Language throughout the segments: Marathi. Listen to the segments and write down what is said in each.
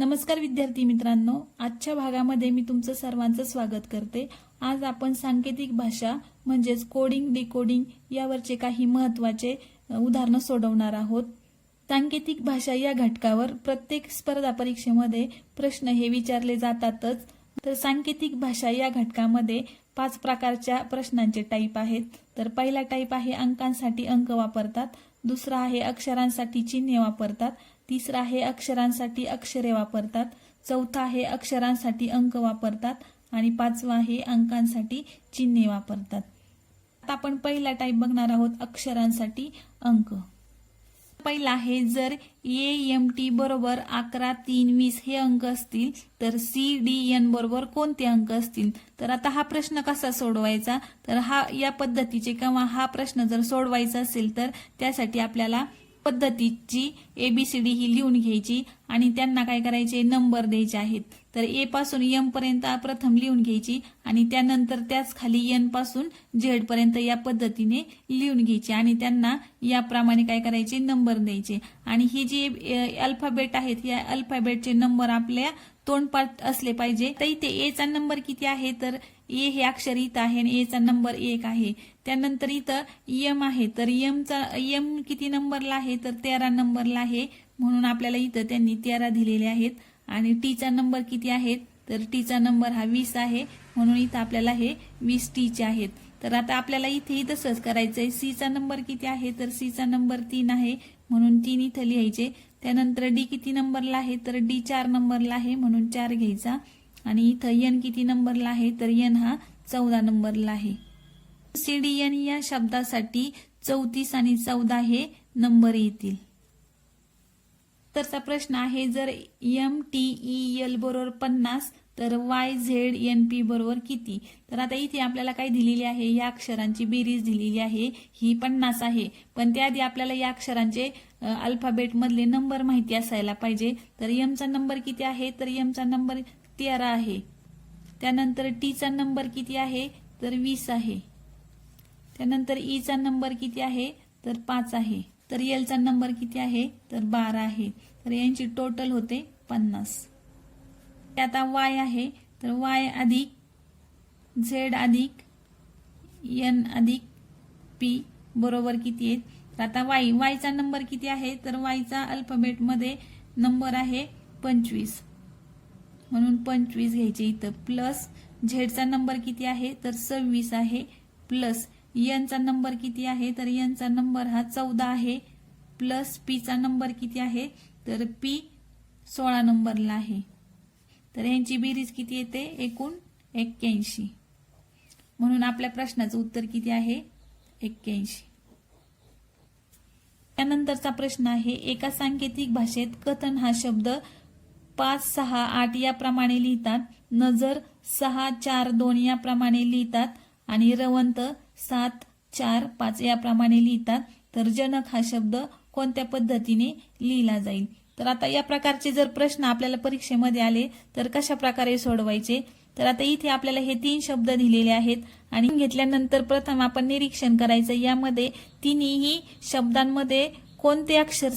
नमस्कार विद्यार्थी मित्रांनो आजच्या भागामध्ये मी तुमचं सर्वांचं स्वागत करते. आज आपण सांकेतिक भाषा म्हणजेच कोडिंग डिकोडिंग यावरचे काही महत्त्वाचे उदाहरणं सोडवणार आहोत. सांकेतिक भाषा या घटकावर प्रत्येक स्पर्धा परीक्षेमध्ये प्रश्न हे विचारले जातातच. तर सांकेतिक भाषा या घटकामध्ये पाच प्रकारच्या प्रश्नांचे टाईप आहेत. तर पहिला टाईप आहे अंकांसाठी अंक वापरतात. दुसरा आहे अक्षरांसाठी चिन्हे वापरतात. तिसरा आहे अक्षरांसाठी अक्षरे वापरतात. चौथा आहे अक्षरांसाठी अंक वापरतात. आणि पाचवा आहे अंकांसाठी चिन्हे वापरतात. आता आपण पहिला टाईप बघणार आहोत अक्षरांसाठी अंक. पहिला आहे जर ए एम टी बरोबर अकरा तीन वीस हे अंक असतील तर सी डी एन बरोबर कोणते अंक असतील? तर आता हा प्रश्न कसा सोडवायचा? तर हा या पद्धतीचे किंवा हा प्रश्न जर सोडवायचा असेल तर त्यासाठी आपल्याला पद्धतीची एबीसीडी ही लिहून घ्यायची आणि त्यांना काय करायचे? नंबर द्यायचे आहेत. तर ए पासून एम पर्यंत प्रथम लिहून घ्यायची आणि त्यानंतर त्याच खाली एनपासून झेड पर्यंत या पद्धतीने लिहून घ्यायची आणि त्यांना याप्रमाणे काय करायचे? नंबर द्यायचे. आणि ही जी अल्फाबेट आहेत या अल्फाबेटचे नंबर आपल्या तोंडपाठ असले पाहिजे. तर इथे एचा नंबर किती आहे? तर ए हे अक्षर इथं आहे आणि एचा नंबर एक आहे. त्यानंतर इथं यम आहे. तर यमचा यम किती नंबरला आहे? तर तेरा नंबरला आहे. म्हणून आपल्याला इथं त्यांनी तेरा दिलेले आहेत. आणि टीचा नंबर किती आहेत तर टीचा नंबर हा वीस आहे. म्हणून इथं आपल्याला हे वीस टीचे आहेत. तर आता आपल्याला इथेही तसंच करायचंय. सीचा नंबर किती आहे? तर सीचा नंबर तीन आहे. म्हणून तीन इथं लिहायचे. त्यानंतर डी किती नंबरला आहे? तर डी चार नंबरला आहे. म्हणून चार घ्यायचा. आणि इथं यन किती नंबरला आहे? तर यन हा चौदा नंबरला आहे. सीडीएन या शब्दासाठी चौतीस आणि चौदा हे नंबर येतील. तरचा प्रश्न आहे जर एम टी ई एल बरोबर पन्नास तर वाय झेड एन पी बरोबर किती? तर आता इथे आपल्याला काय दिलेली आहे? या अक्षरांची बेरीज दिलेली आहे. ही पन्नास आहे. पण त्याआधी आपल्याला या अक्षरांचे अल्फाबेट मधले नंबर माहिती असायला पाहिजे. तर एमचा नंबर किती आहे? तर एमचा नंबर तेरा आहे. त्यानंतर टीचा नंबर किती आहे? तर वीस आहे. त्यानंतर e ईचा नंबर किती आहे? तर पाच आहे. तर एलचा नंबर किती आहे? तर बारा आहे. तर यांची टोटल होते पन्नास. आता वाय आहे. तर वाय अधिक झेड अधिक एन अधिक पी बरोबर किती आहेत? तर आता वाय वायचा नंबर किती आहे? तर वायचा अल्फाबेटमध्ये नंबर आहे पंचवीस. म्हणून पंचवीस घ्यायचे इथं. प्लस झेडचा नंबर किती आहे? तर सव्वीस आहे. प्लस यनचा नंबर किती आहे? तर यनचा नंबर हा चौदा आहे. प्लस पीचा नंबर किती आहे? तर पी सोळा नंबरला आहे. तर यांची बेरीज किती येते? एकूण एक्क्याऐंशी. म्हणून आपल्या प्रश्नाचं उत्तर किती आहे? एक्क्याऐंशी. त्यानंतरचा प्रश्न आहे एका सांकेतिक भाषेत कथन हा शब्द पाच सहा आठ याप्रमाणे लिहितात. नजर सहा चार दोन याप्रमाणे लिहितात. आणि रवंत सात चार पाच याप्रमाणे लिहितात. तर जनक हा शब्द कोणत्या पद्धतीने लिहिला जाईल? तर आता या प्रकारचे जर प्रश्न आपल्याला परीक्षेमध्ये आले तर कशा प्रकारे सोडवायचे? तर आता इथे आपल्याला हे तीन शब्द दिलेले आहेत. आणि घेतल्यानंतर प्रथम आपण निरीक्षण करायचं. यामध्ये तिन्ही शब्दांमध्ये कोणते अक्षर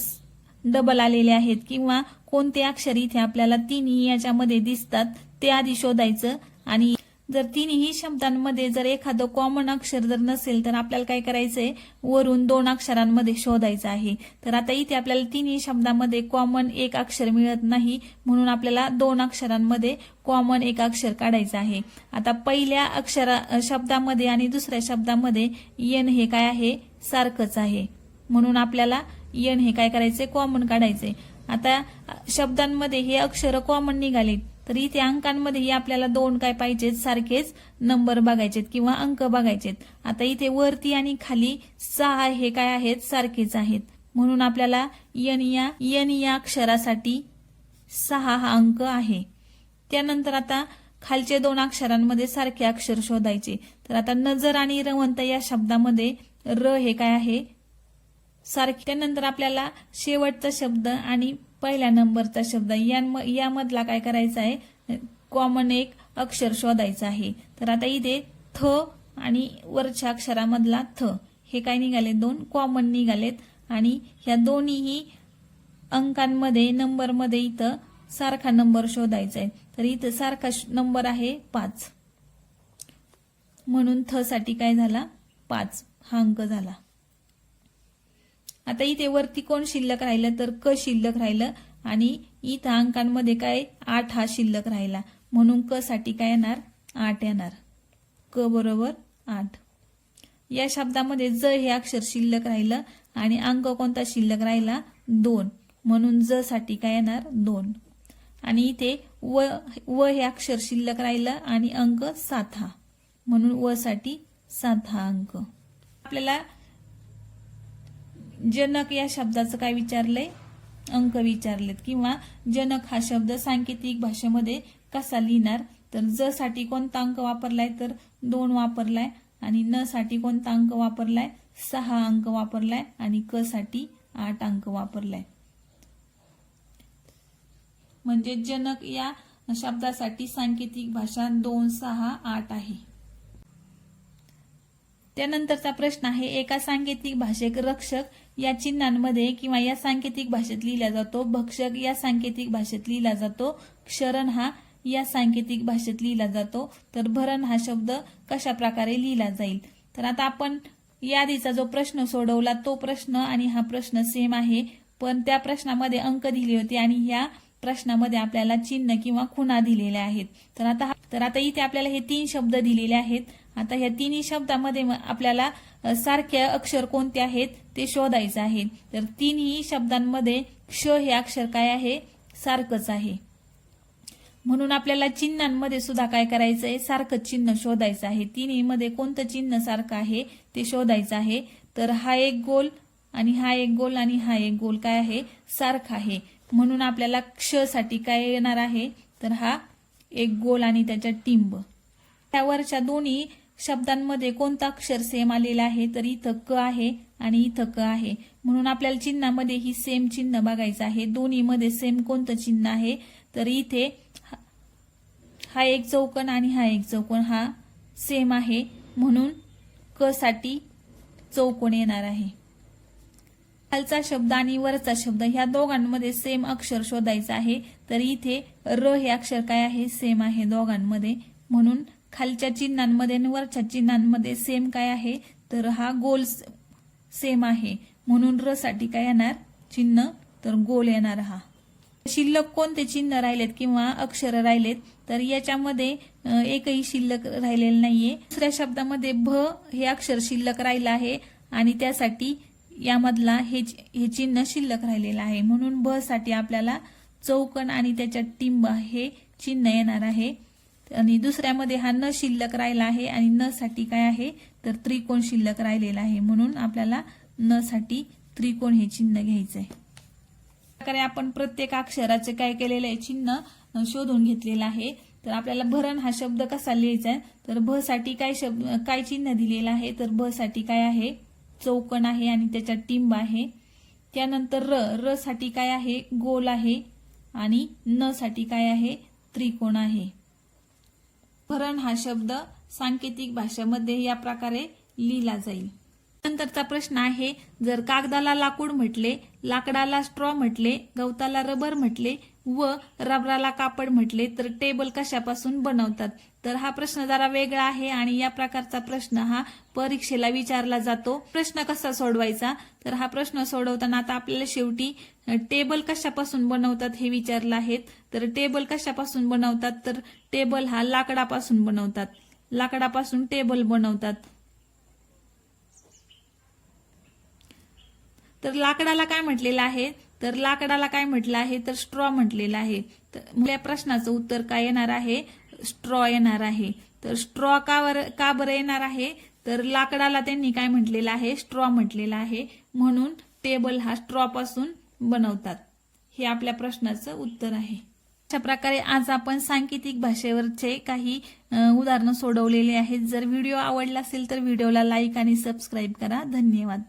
डबल आलेले आहेत? किंवा कोणते अक्षर इथे आपल्याला तिन्ही याच्यामध्ये दिसतात ते आधी शोधायचं. आणि जर तिन्ही शब्दांमध्ये जर एखादं कॉमन अक्षर जर नसेल तर आपल्याला काय करायचंय? वरून दोन अक्षरांमध्ये शोधायचं आहे. तर आता इथे आपल्याला तिन्ही शब्दामध्ये कॉमन एक अक्षर मिळत नाही म्हणून आपल्याला दोन अक्षरांमध्ये कॉमन एक अक्षर काढायचं आहे. आता पहिल्या अक्षरा शब्दामध्ये आणि दुसऱ्या शब्दामध्ये येन हे काय आहे? सारखंच आहे. म्हणून आपल्याला येन हे काय करायचंय? कॉमन काढायचंय. आता शब्दांमध्ये हे अक्षर कॉमन निघाले तर इथे अंकांमध्येही आपल्याला दोन काय पाहिजेत सारखेच नंबर बघायचेत किंवा अंक बघायचेत. आता इथे वरती आणि खाली सहा हे काय आहेत सारखेच आहेत. म्हणून आपल्याला यन या यन या अक्षरासाठी सहा हा अंक आहे. त्यानंतर आता खालचे दोन अक्षरांमध्ये सारखे अक्षर शोधायचे. तर आता नजर आणि रवंत या शब्दामध्ये र हे काय आहे? सारखे. त्यानंतर आपल्याला शेवटचा शब्द आणि पहिल्या नंबरचा शब्द यामधला काय करायचा आहे? कॉमन एक अक्षर शोधायचं आहे. तर आता इथे थ आणि वरच्या अक्षरामधला थ. हे काय निघाले? दोन कॉमन निघालेत आणि ह्या दोन्हीही अंकांमध्ये नंबरमध्ये इथं सारखा नंबर शोधायचा आहे. तर इथं सारखा श- नंबर आहे पाच. म्हणून थ साठी काय झाला? पाच. हा अंक झाला. आता इथे वरती कोण शिल्लक राहिलं तर क शिल्लक राहिलं आणि इथं अंकांमध्ये काय? आठ हा शिल्लक राहिला. म्हणून क साठी काय येणार? आठ येणार. क बरोबर आठ. या शब्दामध्ये ज हे अक्षर शिल्लक राहिलं आणि अंक कोणता शिल्लक राहिला? दोन. म्हणून ज साठी काय येणार? दोन. आणि इथे व व हे अक्षर शिल्लक राहिलं आणि अंक सात हा. म्हणून व साठी सात हा अंक. आपल्याला जनक या शब्दाचं काय विचारलंय? अंक विचारलेत. किंवा जनक हा शब्द सांकेतिक भाषेमध्ये कसा लिहिणार? तर ज साठी कोणता अंक वापरलाय? तर दोन वापरलाय. आणि न साठी कोणता अंक वापरलाय? सहा अंक वापरलाय. आणि क साठी आठ अंक वापरलाय. म्हणजे जनक या शब्दासाठी सांकेतिक भाषा दोन सहा आठ आहे. त्यानंतरचा प्रश्न आहे एका सांकेतिक भाषेक रक्षक या चिन्हांमध्ये किंवा या सांकेतिक भाषेत लिहिला जातो भक्षक या सांकेतिक भाषेत लिहिला जातो क्षरण हा या सांकेतिक भाषेत लिहिला जातो तर भरण हा शब्द कशा प्रकारे लिहिला जाईल? तर आता आपण यादीचा जो प्रश्न सोडवला तो प्रश्न आणि हा प्रश्न सेम आहे पण त्या प्रश्नामध्ये अंक दिले होते आणि ह्या प्रश्नामध्ये आपल्याला चिन्ह किंवा खुणा दिलेल्या आहेत. तर आता तर आता इथे आपल्याला हे तीन शब्द दिलेले आहेत. आता ह्या तिन्ही शब्दामध्ये आपल्याला सारखे अक्षर कोणते आहेत ते शोधायचं आहे. तर तिन्ही शब्दांमध्ये क्ष हे अक्षर काय आहे? सारखंच आहे. म्हणून आपल्याला चिन्हांमध्ये सुद्धा काय करायचं आहे? सारखं चिन्ह शोधायचं आहे. तिन्हीमध्ये कोणतं चिन्ह सारखं आहे ते शोधायचं आहे. तर हा एक गोल आणि हा एक गोल आणि हा एक गोल काय आहे? सारखा आहे. म्हणून आपल्याला क्षसाठी काय येणार आहे? तर हा एक गोल आणि त्याच्या टिंब. त्यावरच्या दोन्ही शब्दांमध्ये कोणता अक्षर सेम आलेला आहे तर इथं क आहे आणि इथं क आहे. म्हणून आपल्याला चिन्हामध्ये ही सेम चिन्ह बघायचं आहे. दोन्हीमध्ये सेम कोणतं चिन्ह आहे? तर इथे हा- एक चौकन आणि हा एक चौकोन हा सेम आहे. म्हणून क साठी चौकोन येणार आहे. खालचा शब्द आणि वरचा शब्द ह्या दोघांमध्ये सेम अक्षर शोधायचं आहे. तर इथे र हे अक्षर काय आहे? सेम आहे दोघांमध्ये. म्हणून खालच्या चिन्हांमध्ये आणि वरच्या चिन्हांमध्ये सेम काय आहे? तर हा गोल सेम आहे. म्हणून र साठी काय येणार? चिन्ह. तर गोल येणार हा. शिल्लक कोणते चिन्ह राहिलेत किंवा अक्षर राहिलेत? तर याच्यामध्ये एकही शिल्लक राहिलेलं नाहीये. दुसऱ्या शब्दामध्ये भ हे अक्षर शिल्लक राहिलं आहे आणि त्यासाठी यामधला हे हे चिन्ह शिल्लक राहिलेलं आहे. म्हणून ब साठी आपल्याला चौकन आणि त्याच्या टिंब हे चिन्ह येणार आहे. आणि दुसऱ्यामध्ये हा न शिल्लक राहिला आहे आणि न साठी काय आहे? तर त्रिकोण शिल्लक राहिलेला आहे. म्हणून आपल्याला न साठी त्रिकोण हे चिन्ह घ्यायचं आहे प्रकारे आपण प्रत्येक अक्षराचे काय केलेलं आहे? चिन्ह शोधून घेतलेलं आहे. तर आपल्याला भरण हा शब्द कसा लिहायचा आहे? तर भ साठी काय शब्द काय चिन्ह दिलेलं आहे? तर भ साठी काय आहे? चौकण आहे आणि त्याच्यात टिंब आहे. त्यानंतर र र साठी काय आहे? गोल आहे आणि न साठी काय आहे? त्रिकोण आहे. भरण हा शब्द सांकेतिक भाषेमध्ये या प्रकारे लिहिला जाईल. नंतरचा प्रश्न आहे जर कागदाला लाकूड म्हटले लाकडाला स्ट्रॉ म्हटले गवताला रबर म्हटले व रबराला कापड म्हटले तर टेबल कशापासून बनवतात? तर हा प्रश्न जरा वेगळा आहे आणि या प्रकारचा प्रश्न हा परीक्षेला विचारला जातो. प्रश्न कसा सोडवायचा? तर हा प्रश्न सोडवताना आता आपल्याला शेवटी टेबल कशापासून बनवतात हे विचारलं आहे तर टेबल कशापासून बनवतात? तर टेबल हा लाकडापासून बनवतात. लाकडापासून टेबल बनवतात. तर लाकडाला काय म्हटलेलं आहे? तर लाकडाला काय म्हटलं आहे? तर स्ट्रॉ म्हटलेलं आहे. तर या प्रश्नाचं उत्तर काय येणार आहे? स्ट्रॉ येणार आहे. तर स्ट्रॉ का का बरं येणार आहे? तर लाकडाला त्यांनी काय म्हटलेलं आहे? स्ट्रॉ म्हटलेलं आहे. म्हणून टेबल हा स्ट्रॉ पासून बनवतात. हे आपल्या प्रश्नाचं उत्तर आहे. अशा प्रकारे आज आपण सांकेतिक भाषेवरचे काही उदाहरणं सोडवलेले आहेत. जर व्हिडिओ आवडला असेल तर व्हिडिओला लाईक आणि सबस्क्राईब करा. धन्यवाद.